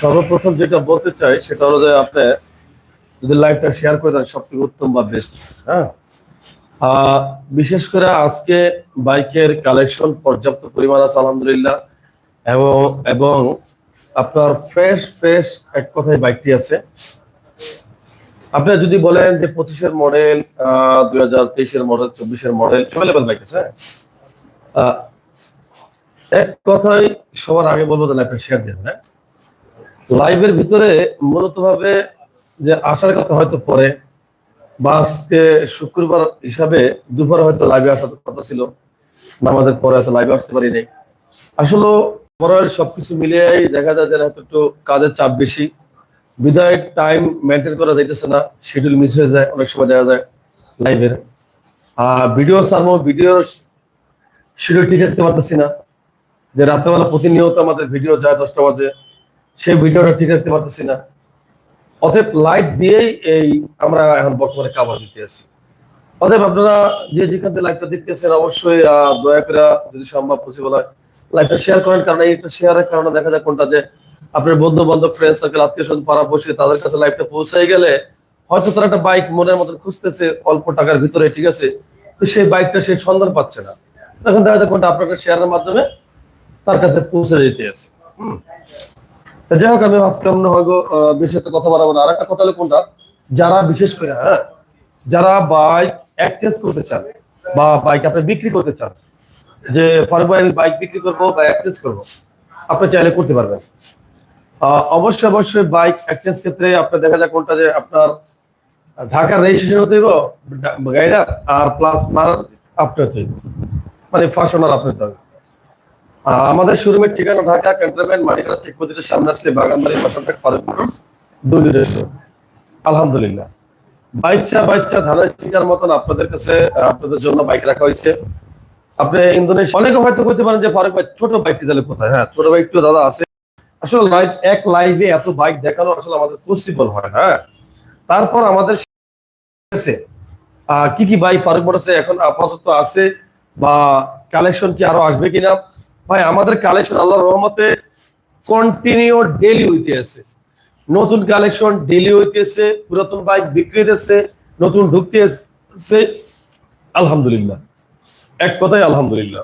সর্বপ্রথম যেটা বলতে চাই, সেটা হলো যে আপনি যদি লাইভটা শেয়ার করে দেন সব থেকে উত্তম বা বেস্ট হ্যাঁ? বিশেষ করে আজকে বাইকের কালেকশন পর্যাপ্ত পরিমাণ আছে, আলহামদুলিল্লাহ। এবং এবং আপনার ফ্রেশ ফ্রেশ এক কথায় বাইকটি আছে। আপনি যদি বলেন যে পঁচিশের মডেল দুই হাজার তেইশের মডেল চব্বিশের মডেল অ্যাভেলেবেল বাইক আছে হ্যাঁ? এক কথায় সবার আগে বলব যে লাইভটা শেয়ার দেন হ্যাঁ? লাইভের ভিতরে মূলত ভাবে যে আসার কথা হয়তো পরে, বা আজকে শুক্রবার হিসাবে দুপুরে হয়তো লাইভে আসার কথা ছিল আমাদের পরে হয়তো লাইভে আসতে পারি নাই। আসলে পরের সবকিছু মিলিয়ে দেখা যায় যে হয়তো একটু কাজের চাপ বেশি। বিদায় টাইম মেনটেন করা যাইতেছে না শিডিউল মিস হয়ে যায়, অনেক সময় দেখা যায় লাইভের আর ভিডিও সারমো ভিডিও শিডিউল ঠিক রাখতে পারতেছি না। যে রাত্রেবেলা প্রতিনিয়ত আমাদের ভিডিও যায় দশটা বাজে সেই ভিডিওটা ঠিক রাখতে পারতেছি না। অতএব লাইট দিয়েই এই আমরা এখন বর্তমানে কাভার দিতে আছি। অতএব আপনারা যে যেখান থেকে লাইভটা দেখতেছেন, অবশ্যই দয়া করে যদি সম্ভব পসিবল হয় লাইভটা শেয়ার করেন। কারণ এই শেয়ারের কারণে দেখা যায় কোনটা যে আপনার বন্ধু বান্ধব ফ্রেন্ড সার্কেল আত্মীয় স্বজন পাড়া বসে তাদের কাছে লাইভটা পৌঁছাই গেলে হয়তো তারা একটা বাইক মনের মতন খুঁজতেছে অল্প টাকার ভিতরে, ঠিক আছে? তো সেই বাইকটা সে সন্ধান পাচ্ছে না। তখন দেখা যায় কোনটা আপনার শেয়ারের মাধ্যমে তার কাছে পৌঁছে যেতে আছে। যাই হোক আমি আমরা হয়তো আহ, বেশি একটা কথা বাড়াবো না। আর একটা কথা হলো কোনটা? যারা বিশেষ করে হ্যাঁ যারা বাইক এক্সচেঞ্জ করতে চান বা বাইক আপনি বিক্রি করতে চান যে ফারুক বাইক বিক্রি করব বা এক্সচেঞ্জ করব আপনি চাইলে করতে পারবেন। অবশ্যই অবশ্যই বাইক এক্সচেঞ্জ ক্ষেত্রে আপনার দেখা যায় কোনটা যে আপনার ঢাকার রেজিস্ট্রেশন হতে গাড়িটা আর প্লাস মাল আপনি হতে হইব। মানে ফাঁসনার আপনি হতে হবে। আমাদের শোরুমের ঠিকানা ঢাকা ক্যান্টনমেন্ট মাটিকাটা চেক পদ্ধতির সামনে আসলে বাগানবাড়ি পাশাপাশি ফারুক দুই দুটো আলহামদুলিল্লাহ। বাইচ্চা বাইচ্চা ধানের শিকার মতন আপনাদের কাছে আপনাদের জন্য বাইক রাখা হয়েছে। আপনি ইন্দোনেশিয়া অনেকে হয়তো বলতে পারেন যে ফারুক ভাই, ছোট বাইকটি তাহলে কোথায়? হ্যাঁ ছোট বাইক তো দাদা আছে। আসলে লাইভ, এক লাইভে এত বাইক দেখানো আসলে আমাদের পসিবল হয় না হ্যাঁ? তারপর আমাদের কি কি বাইক ফারুক মোটরসে এখন আপাতত আছে বা কালেকশন কি আরও আসবে কিনা? ভাই আমাদের কালেকশন আল্লাহর রহমতে কন্টিনিউ ডেলি হইতে আছে। নতুন কালেকশন ডেলি হইতেছে পুরাতন বাইক বিক্রি হইতেছে নতুন ঢুকতেছে আলহামদুলিল্লাহ। এক কথাই আলহামদুলিল্লাহ।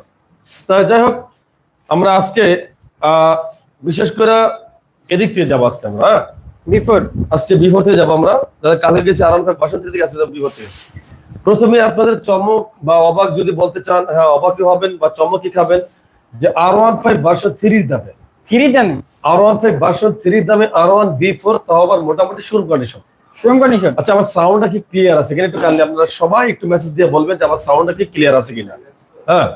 তা যাই হোক আমরা আজকে আহ, বিশেষ করে এদিক দিয়ে যাব আজকে আমরা হ্যাঁ? বিফোর। আজকে বিফোরতে যাব আমরা। যারা কালকে গেছি আরাম বাসন্তী থেকে আসছে বিফোরতে প্রথমে আপনাদের চমক বা অবাক যদি বলতে চান হ্যাঁ অবাকই হবেন বা চমকই খাবেন। যে আর ওয়ান ফাইভ ভার্সন থ্রির দামে। থ্রি দামে? আর ওয়ান ফাইভ ভার্সন থ্রির দামে আর ওয়ান বি ফোর তাও আবার মোটামুটি শুরু কন্ডিশন কন্ডিশন আচ্ছা আমার সাউন্ডটা কি ক্লিয়ার আছে কিনা একটু আপনারা সবাই একটু মেসেজ দিয়ে বলবেন যে আমার সাউন্ডটা কি ক্লিয়ার আছে কিনা। হ্যাঁ?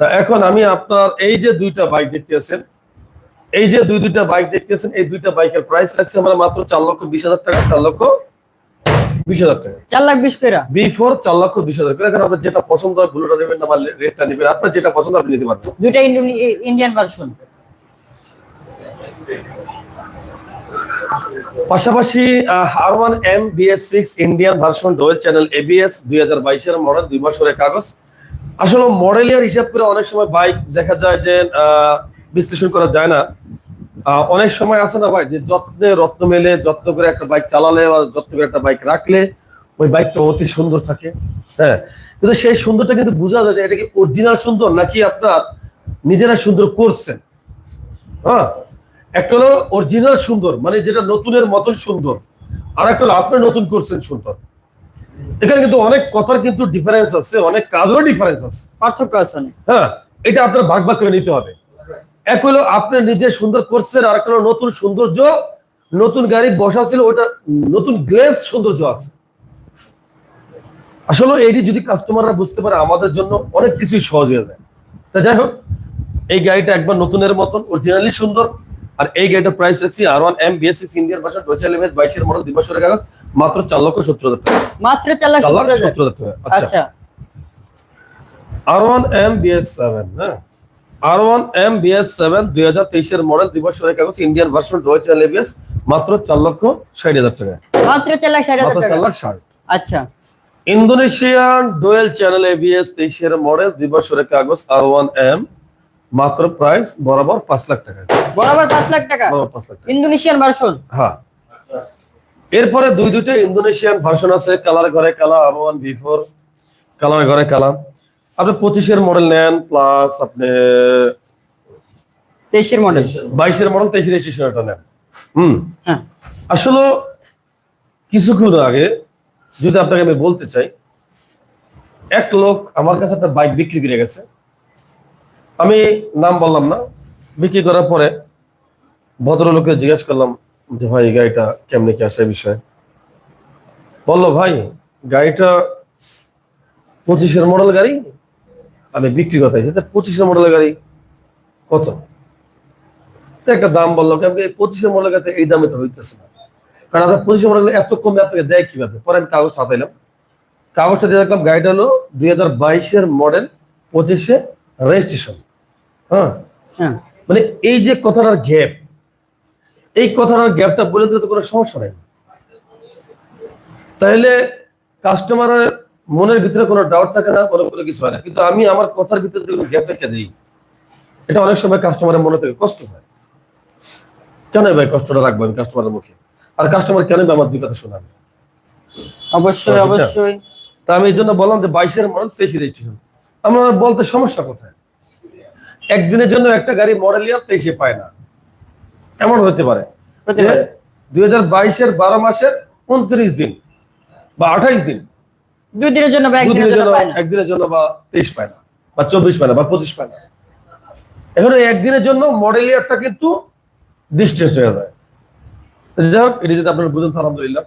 তা এখন আমি আপনার এই যে দুইটা বাইক দেখতেছেন এই যে দুই দুইটা বাইক দেখতেছেন এই দুইটা বাইকের প্রাইস লাগছে আমরা মাত্র চার লক্ষ বিশ হাজার টাকা চার লক্ষ বিশ হাজার টাকা। চার লাখ বিশ কইরা? বি ফোর চার লক্ষ বিশ হাজার এখন আপনার যেটা পছন্দ হয় ব্লুটা নেবেন রেটটা নেবেন। আপনার যেটা পছন্দ আপনি নিতে পারবেন। দুইটা ইন্ডিয়ান ভার্সন পাশাপাশি R one M BS six Indian version dual channel ABS দুই হাজার বাইশের মডেল দুই বছরের কাগজ। আসলে মডেলের হিসাব করে অনেক সময় বাইক দেখা যায় যে আহ, বিশ্লেষণ করা যায় না। অনেক সময় আছে না ভাই যে যত্নে রত্ন মেলে যত্ন করে একটা বাইক চালালে বা যত্ন করে একটা বাইক রাখলে ওই বাইকটা অতি সুন্দর থাকে। হ্যাঁ কিন্তু সেই সুন্দরটা কিন্তু বোঝা যায় যে এটা কি অরিজিনাল সুন্দর নাকি আপনার নিজেরা সুন্দর করছেন? হ্যাঁ একটা হলো অরিজিনাল সুন্দর মানে যেটা নতুনের মতন সুন্দর আর একটা হলো আপনি নতুন করছেন সুন্দর। এখানে কিন্তু অনেক কথার কিন্তু ডিফারেন্স আছে অনেক কাজেরও ডিফারেন্স আছে। পার্থক্য আছে হ্যাঁ এটা আপনার ভাগ ভাগ করে নিতে হবে। এক হলো আপনি নিজে সুন্দর করছেন আর একটা হলো নতুন সৌন্দর্য নতুন গাড়ি বসা ছিল ওটা নতুন গ্লেস সৌন্দর্য আছে। আসলে এইটি যদি কাস্টমাররা বুঝতে পারে আমাদের জন্য অনেক কিছুই সহজ হয়ে যায়। তা যাই হোক এই গাড়িটা একবার নতুনের মতন অরিজিনালি সুন্দর আর এই গাড়িটার প্রাইস রাখছি R one M BSC Indian ভাষা টোয়েন্টি এলেভেন বাইশের মডেল দুই বছরের কাগজ মাত্র চার লক্ষ সত্তর হাজার টাকা। মাত্র চার চার সত্তর হাজার। টাকা আচ্ছা। আচ্ছা। R one M BS seven হ্যাঁ? R one M BS seven দুই হাজার তেইশের মডেল দুই বছরের কাগজ ইন্ডিয়ান ভার্সন রয়েছে মাত্র চার লক্ষ ষাট হাজার টাকা। মাত্র চার লাখ ষাট হাজার চার লাখ ষাট। আচ্ছা। ইন্দোনেশিয়ান ডুয়েল চ্যানেল এবিএস তেইশের মডেল দুই বছরের কাগজ আর ওয়ান এম মাত্র প্রাইস বরাবর পাঁচ লাখ টাকা। বরাবর পাঁচ লাখ টাকা? পাঁচ লাখ টাকা। ইন্দোনেশিয়ান ভার্সন হ্যাঁ। এরপরে দুই দুইটা ইন্দোনেশিয়ান ভার্সন আছে কালার ঘরে কালা আর ওয়ান ফোর কালার ঘরে কালা আপনি পঁচিশের মডেল নেন প্লাস আপনি তেইশের মডেল বাইশের মডেল তেইশের রেজিস্ট্রেশনটা নেন। হুম। হ্যাঁ। আসলে কিছুক্ষণ আগে যদি আপনাকে আমি বলতে চাই এক লোক আমার কাছে একটা বাইক বিক্রি করে গেছে। আমি নাম বললাম না বিক্রি করার পরে ভদ্রলোকে জিজ্ঞেস করলাম যে ভাই গাড়িটা কেমনে কি আসে বিষয়? বলল ভাই গাড়িটা পঁচিশের মডেল গাড়ি আমি বিক্রি করতে চাইছি পঁচিশের মডেলের গাড়ি কত? একটা দাম বলল কেমন পঁচিশের মডেল গাড়িতে এই দামে তো হইতেছে না। কারণ আপনার পঁচিশের মডেল এত কমে আপনাকে দেয় কীভাবে? পরে আমি কাগজ হাতাইলাম কাগজটা দিয়ে দেখলাম গাড়িটা হলো দুই হাজার বাইশের মডেল পঁচিশে রেজিস্ট্রেশন। হ্যাঁ? হ্যাঁ। মানে এই যে কথাটার গ্যাপ এই কথাটার গ্যাপটা বলে দিলে তো কোনো সমস্যা নেই। তাহলে কাস্টমারের মনের ভিতরে কোনো ডাউট থাকে না কোনো কোনো কিছু হয় না। কিন্তু আমি আমার কথার ভিতরে যদি গ্যাপ রেখে দিই এটা অনেক সময় কাস্টমারের মনে থেকে কষ্ট হয়। কেন ভাই কষ্টটা রাখব আমি কাস্টমারের মুখে? আর কাস্টমার কেন আমার দুই কথা শোনাবে? অবশ্যই অবশ্যই। তা আমি এই জন্য বললাম যে বাইশের মডেল তেইশে রেজিস্ট্রেশন আমরা বলতে সমস্যা কোথায়? একদিনের জন্য একটা গাড়ি মডেল ইয়ার তেইশে পায় না। এমন হতে পারে। দুই হাজার বাইশের বারো মাসের উনত্রিশ দিন বা আঠাইশ দিন দুই দিনের জন্য বা একদিনের জন্য একদিনের জন্য বা তেইশ পায় না বা চব্বিশ পায় না বা পঁচিশ পায় না। এখন এই একদিনের জন্য মডেল ইয়ারটা কিন্তু ডিস্টেন্স হয়ে যায়। যাই হোক এটি যদি আপনারা বুঝুন আলহামদুলিল্লাহ।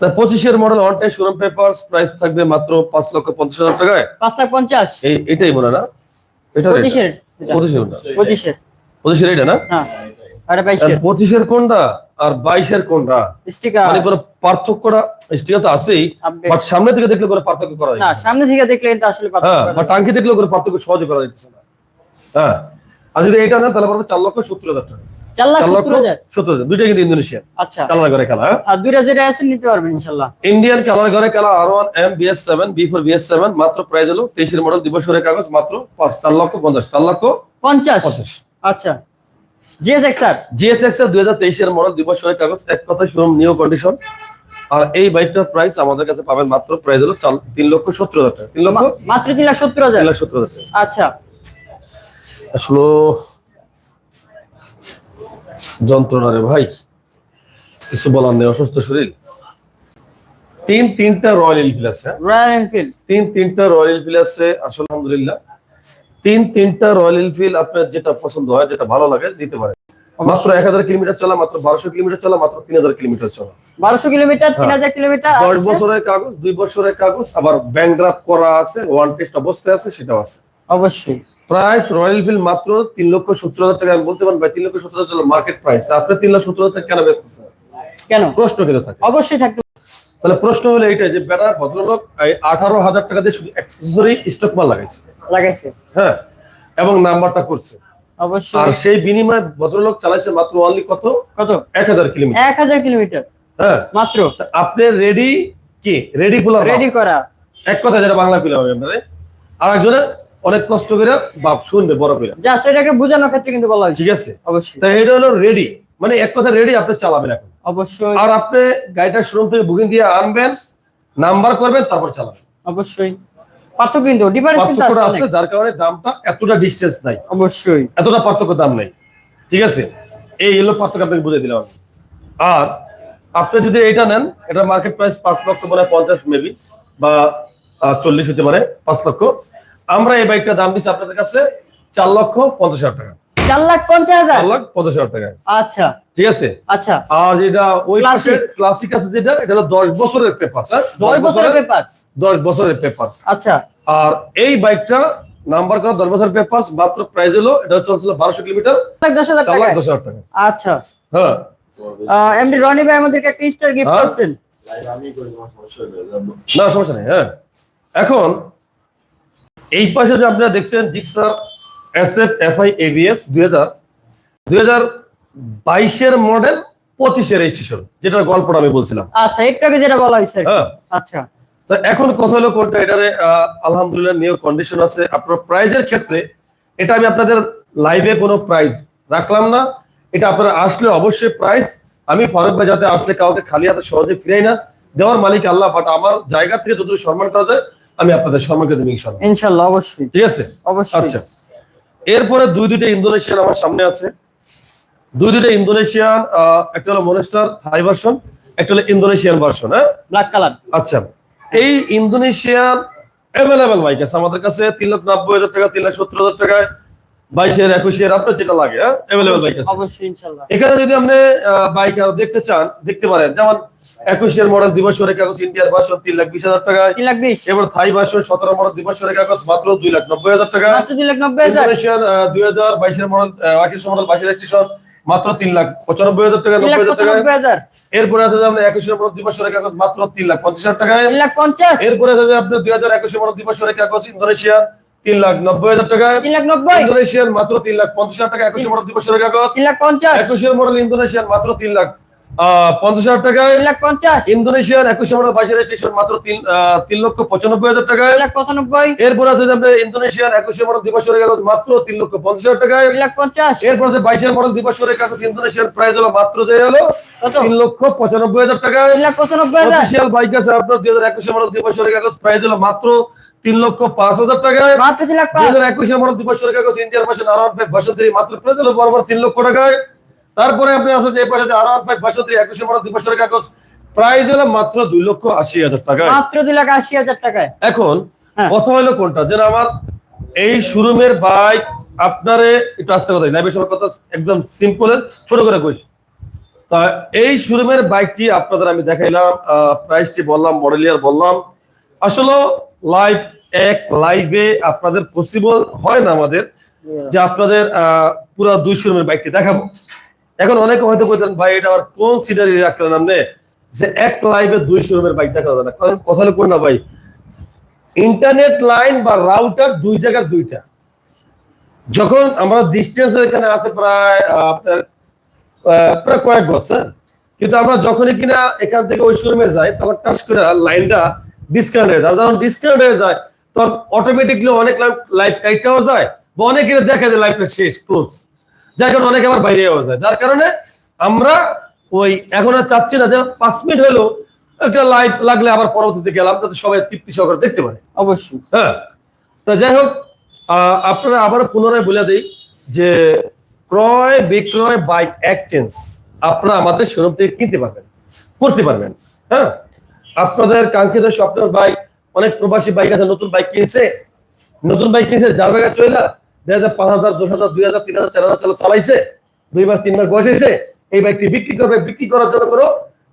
তা পঁচিশের model one time showroom paper price থাকবে মাত্র পাঁচ লক্ষ পঞ্চাশ হাজার টাকায়। পাঁচ লাখ পঞ্চাশ? এটাই মনে না এটা পঁচিশের। পঁচিশের। পঁচিশের। এটা না? হ্যাঁ। পঁচিশের কোনটা? আর বাইশের কোনটা? স্টিকার। মানে কোনো পার্থক্যটা স্টিকার তো আছেই বাট সামনে থেকে দেখলে কোনো পার্থক্য করা যায় না না। সামনে থেকে দেখলে আসলে হ্যাঁ বা টাঙ্কি দেখলেও কোনো পার্থক্য সহজে করা যাচ্ছে না। হ্যাঁ আর যদি এটা না তাহলে পড়বে চার লক্ষ সত্তর হাজার টাকা। চার লাখ সত্তর হাজার? সত্তর হাজার। দুইটা কিন্তু ইন্দোনেশিয়া আচ্ছা। কালার ঘরে খেলা হ্যাঁ? আর দুইটা যেটা আছে নিতে পারবেন ইনশাল্লাহ। ইন্ডিয়ান কালার ঘরে খেলা R one M BS seven B four BS seven মাত্র প্রাইস হলো তেইশের মডেল দিবসের কাগজ মাত্র পাঁচ চার লক্ষ পঞ্চাশ চার লক্ষ পঞ্চাশ? পঞ্চাশ। আচ্ছা। জিএস এক্স আর জিএসএক্স এর দুই হাজার তেইশের মডেল দিবসের কাগজ এক কথায় শুরু নিউ কন্ডিশন আর এই বাইকটার প্রাইস আমাদের কাছে পাবেন মাত্র প্রাইস হলো চার- তিন লক্ষ সত্তর হাজার টাকা। তিন লক্ষ? মাত্র তিন লাখ সত্তর হাজার? তিন লাখ সত্তর হাজার আচ্ছা। আসলে যন্ত্রণা রে ভাই। কিছু বলার নেই অসুস্থ শরীর। তিন তিনটা রয়্যাল এনফিল্ড আছে হ্যাঁ? রয়্যাল এনফিল্ড তিন তিনটা রয়্যাল এনফিল্ড আছে আসলে আলহামদুলিল্লাহ। তিন তিনটা রয়্যাল এনফিল্ড আপনার যেটা পছন্দ হয় যেটা ভালো লাগে দিতে পারে মাত্র এক হাজার কিলোমিটার চলা মাত্র বারোশো কিলোমিটার চলা মাত্র তিন হাজার কিলোমিটার চলা। বারোশো কিলোমিটার তিন হ্যাঁ। হাজার কিলোমিটার দশ বছরের কাগজ দুই বছরের কাগজ আবার ব্যাংক ড্রাফট করা আছে ওয়ান টেস্ট অবস্থায় আছে সেটাও আছে। অবশ্যই। প্রাইস রয়্যাল এনফিল্ড মাত্র তিন লক্ষ সত্তর হাজার টাকা আমি বলতে পারেন ভাই তিন লক্ষ সত্তর হাজার মার্কেট প্রাইস আপনি তিন লক্ষ সত্তর হাজার টাকা কেন বেচতেছেন কেন? প্রশ্ন কিন্তু থাকে। অবশ্যই থাকতে তাহলে প্রশ্ন হলো এইটা যে বেটা ভদ্রলোক আঠারো হাজার টাকা দিয়ে শুধু অ্যাক্সেসরি স্টক মাল লাগাইছে। লাগাইছে। হ্যাঁ এবং নাম্বারটা করছে। আর অবশ্যই সেই বিনিময়ে ভদ্রলোক চালাইছে মাত্র অনলি কত? কত? এক হাজার কিলোমিটার। এক হাজার কিলোমিটার। হ্যাঁ। মাত্র। আপনি রেডি কি? রেডি ফুলার রেডি করা। এক কথা যেটা বাংলা পিলা হবে আর একজনে অনেক কষ্ট করে বাপ শুনবে বড় পিলা জাস্ট এটাকে বোঝানোর ক্ষেত্রে কিন্তু বলা হয়েছে। ঠিক আছে? অবশ্যই। তা এটা হলো রেডি মানে এক কথা রেডি আপনি চালাবেন এখন। অবশ্যই। আর আপনি গাড়িটা শোরুম থেকে বুকিং দিয়ে আনবেন নাম্বার করবেন তারপর চালাবেন। অবশ্যই। পার্থক্য কিন্তু ডিফারেন্স কিন্তু আছে। যার কারণে দামটা এতটা ডিস্টেন্স নাই। অবশ্যই। এতটা পার্থক্য দাম নাই। ঠিক আছে? এই হলো পার্থক্য আপনাকে বুঝে দিলাম। আর আপনি যদি এটা নেন এটা মার্কেট প্রাইস পাঁচ লক্ষ মানে পঞ্চাশ মেবি বা চল্লিশ হতে পারে পাঁচ লক্ষ। আমরা এই বাইকটা দাম দিচ্ছি আপনাদের কাছে চার লক্ষ পঞ্চাশ হাজার টাকা। লাখ পঞ্চাশ হাজার? চার লাখ পঞ্চাশ হাজার টাকা। আচ্ছা। ঠিক আছে? আচ্ছা। আর যেটা ওই পাশে ক্লাসিক আছে যেটা এটা হলো দশ বছরের পেপার স্যার দশ বছরের পেপার দশ বছরের পেপার আচ্ছা। আর এই বাইকটা নাম্বার করা দশ বছরের পেপার মাত্র প্রাইস হলো এটা চলছিল বারোশো কিলোমিটার। হাজার টাকা হাজার টাকা। আচ্ছা। হ্যাঁ। এমডি রনি ভাই আমাদেরকে একটা স্টার গিফট হ্যাঁ। করছেন। না সমস্যা নেই হ্যাঁ। এখন এই পাশে যে আপনারা দেখছেন Gixxer S F F ABS দুই হাজার দুই হাজার বাইশের মডেল পঁচিশের রেজিস্ট্রেশন যেটার গল্পটা আমি বলছিলাম। আচ্ছা একটু আগে যেটা বলা হয়েছে। হ্যাঁ। আচ্ছা। তো এখন কথা হলো কোনটা? এটারে আলহামদুলিল্লাহ নিউ কন্ডিশন আছে। আপনার প্রাইজের ক্ষেত্রে এটা আমি আপনাদের লাইভে কোনো প্রাইস রাখলাম না। এটা আপনারা আসলে অবশ্যই প্রাইস আমি ফারুক ভাই যাতে আসলে কাউকে খালি হাতে সহজে ফিরাই না দেওয়ার মালিক আল্লাহ বাট আমার জায়গা থেকে যতটুকু সম্মান করা যায় আমি আপনাদের সম্মান করে দেবো ইনশাল্লাহ ইনশাল্লাহ অবশ্যই। ঠিক আছে? অবশ্যই। আচ্ছা। এরপরে দুই দুইটা ইন্দোনেশিয়ান আমার সামনে আছে। দুই দুইটা ইন্দোনেশিয়ান একটা হলো মনেস্টার থাই ভার্সন একটা হলো ইন্দোনেশিয়ান ভার্সন হ্যাঁ? ব্ল্যাক কালার আচ্ছা এই ইন্দোনেশিয়ান অ্যাভেলেবেল বাইক আছে আমাদের কাছে তিন লাখ নব্বই হাজার টাকা তিন লাখ সত্তর হাজার টাকায় বাইশের একুশের আপনার যেটা লাগে হ্যাঁ? অ্যাভেলেবেল বাইক আছে। অবশ্যই ইনশাল্লাহ। এখানে যদি আপনি বাইক দেখতে চান দেখতে পারেন যেমন একুশের মডেল দিবসের কাগজ ইন্ডিয়ার ভার্সন তিন লাখ বিশ হাজার টাকায় তিন লাখ বিশ এবার থাই ভার্সন সতেরো মডেল দিবসের কাগজ মাত্র দুই লাখ নব্বই হাজার টাকা দুই লাখ নব্বই হাজার দুই হাজার বাইশের মডেল একুশ মডেল বাইশের রেজিস্ট্রেশন মাত্র তিন লাখ পঁচানব্বই হাজার টাকা নব্বই হাজার টাকা এরপরে আছে আপনার একুশের মডেল দিবসের কাগজ মাত্র তিন লাখ পঞ্চাশ হাজার টাকায় তিন লাখ পঞ্চাশ এরপরে আছে আপনার দুই হাজার একুশের মডেল দিবসের কাগজ ইন্দোনেশিয়া তিন লাখ নব্বই হাজার টাকা তিন লাখ নব্বই ইন্দোনেশিয়ান মাত্র তিন লাখ পঞ্চাশ হাজার টাকা একুশের মডেল দিবসের কাগজ তিন লাখ পঞ্চাশ একুশের মডেল ইন্দোনেশিয়ান মাত্র তিন লাখ পঞ্চাশ হাজার টাকায়। লাখ পঞ্চাশ। ইন্দোনেশিয়ান একুশের মডেল বাইশের রেজিস্ট্রেশন মাত্র তিন লক্ষ পঁচানব্বই হাজার টাকায়। লাখ পঁচানব্বই। এরপর আছে মডেল দিবসের কাগজ মাত্র তিন লক্ষ পঞ্চাশ হাজার টাকায়। লাখ পঞ্চাশ। এরপর আছে বাইশের কাগজ ইন্দোনেশিয়ান প্রাইস হলো মাত্র যে হলো তিন লক্ষ পঁচানব্বই হাজার তিন লাখ পঁচানব্বই হাজার। অফিসিয়াল বাইক আছে আপনার দুই হাজার একুশের মডেল দিবসের কাগজ প্রাইস হলো মাত্র তিন লক্ষ পাঁচ হাজার টাকায়। মাত্র তিন লাখ দুই হাজার দিবসের কাগজ Indian version R one five version মাত্র প্রাইস হলো বরাবর তিন লক্ষ টাকায়। তারপরে আপনি আসলে যে পাশে R one five version three একুশের মডেল দিবসের কাগজ। প্রাইস হলো মাত্র দুই লক্ষ আশি হাজার টাকা মাত্র দুই লাখ আশি হাজার টাকায়। এখন হ্যাঁ। কথা হলো কোনটা? যেন আমার এই শোরুমের বাইক আপনারে একটু আস্তে কথা লাইভের সময় কথা একদম সিম্পল ছোট করে কইস তা এই শোরুমের বাইকটি আপনাদের আমি দেখাইলাম প্রাইসটি বললাম মডেল ইয়ার বললাম। আসলে লাইভ এক লাইভে আপনাদের পসিবল হয় না আমাদের যে আপনাদের আহ, পুরো দুই শোরুমের বাইকটি দেখাবো। এখন অনেকে হয়তো বলতেন, ভাই, এটা আবার কোন সিনারি রাখলেন আপনি যে এক লাইভে দুই শোরুমের বাইক দেখা যাবে না। কারণ কথা হলো কোন না, ভাই? ইন্টারনেট লাইন বা রাউটার দুই জায়গার দুইটা। যখন আমরা ডিস্টেন্স এখানে আছে প্রায় আপনার প্রায় কয়েক বছর। কিন্তু আমরা যখনই কিনা এখান থেকে ওই শোরুমে যাই, তখন টাচ করে লাইনটা ডিসকাউন্ট হয়ে যায়। যখন ডিসকাউন্ট হয়ে যায়, তখন অটোমেটিকলি অনেক লাইফ কাইটাও যায়, বা অনেকের দেখা যায় লাইফটা শেষ ক্লোজ যার কারণে অনেকে আবার বাইরে হয়ে যায়। যার কারণে আমরা ওই এখন আর চাচ্ছি না যে পাঁচ মিনিট হলো একটা লাইট লাগলে আবার পরবর্তীতে গেলাম যাতে সবাই তৃপ্তি সহকারে দেখতে পারে। অবশ্যই। হ্যাঁ। তা যাই হোক আপনারা আবার পুনরায় বলে দিই যে ক্রয় বিক্রয় বাইক এক্সচেঞ্জ আপনারা আমাদের শোরুম থেকে কিনতে পারবেন করতে পারবেন। হ্যাঁ? আপনাদের কাঙ্ক্ষিত স্বপ্নের বাইক অনেক প্রবাসী বাইক আছে নতুন বাইক কিনছে নতুন বাইক কিনছে যার বাইক চলে চালাইছে দুই মাস তিন বয়স হয়েছে এই বাইকটি বিক্রি করবে, বিক্রি করার জন্য কোনো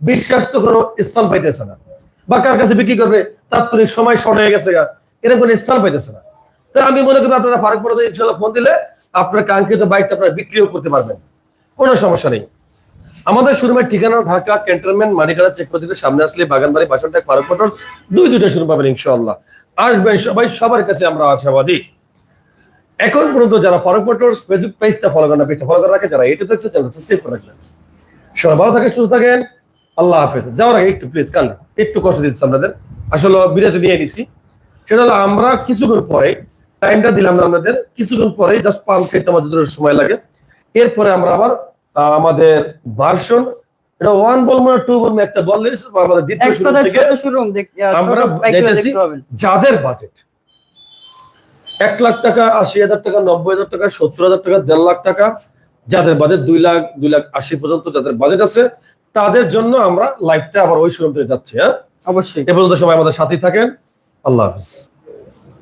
বিশ্বাস্ত কোনো স্থান পাইতেছে না। বা কার কাছে বিক্রি করবে, তাৎক্ষণিক সময় শর্ট হয়ে গেছে এরকম কোনো স্থান পাইতেছে না। তো আমি মনে করি আপনারা ফারুক ইনশাল্লাহ ফোন দিলে আপনার কাঙ্ক্ষিত বাইকটা আপনারা বিক্রিও করতে পারবেন। কোনো সমস্যা নেই। আমাদের শোরুমের ঠিকানা ঢাকা ক্যান্টনমেন্ট মানিকারা চেক প্রতিতে সামনে আসলে বাগানবাড়ি বাসানটা ফারুক মোটরস, দুই দুইটা শুরু পাবেন ইনশাল্লাহ আসবেন সবাই, সবার কাছে আমরা আশাবাদী। এখন পর্যন্ত যারা ফারুক মোটরস ফেসবুক পেজটা ফলো করেন পেজটা ফলো করে রাখে যারা এটা দেখছে চ্যানেল সাবস্ক্রাইব করে রাখবেন সবাই ভালো থাকেন সুস্থ থাকেন। আল্লাহ হাফেজ। যাওয়ার আগে একটু প্লিজ কাল একটু কষ্ট দিচ্ছি আপনাদের। আসলে বিরতি নিয়ে নিছি। সেটা হলো আমরা কিছুক্ষণ পরে টাইমটা দিলাম না আমাদের কিছুক্ষণ পরে জাস্ট পাম্প খেতে আমাদের সময় লাগে। এরপরে আমরা আবার আমাদের ভার্সন এটা ওয়ান বল না টু বলব একটা বললে আমাদের দ্বিতীয় শুরু থেকে আমরা যাদের বাজেট এক লাখ টাকা আশি হাজার টাকা নব্বই হাজার টাকা সত্তর হাজার টাকা দেড় লাখ টাকা যাদের বাজেট দুই লাখ দুই লাখ আশি পর্যন্ত যাদের বাজেট আছে তাদের জন্য আমরা লাইভটা আবার ওই শোরুম থেকে যাচ্ছি হ্যাঁ? অবশ্যই। এ পর্যন্ত সবাই আমাদের সাথে থাকেন। আল্লাহ হাফিজ।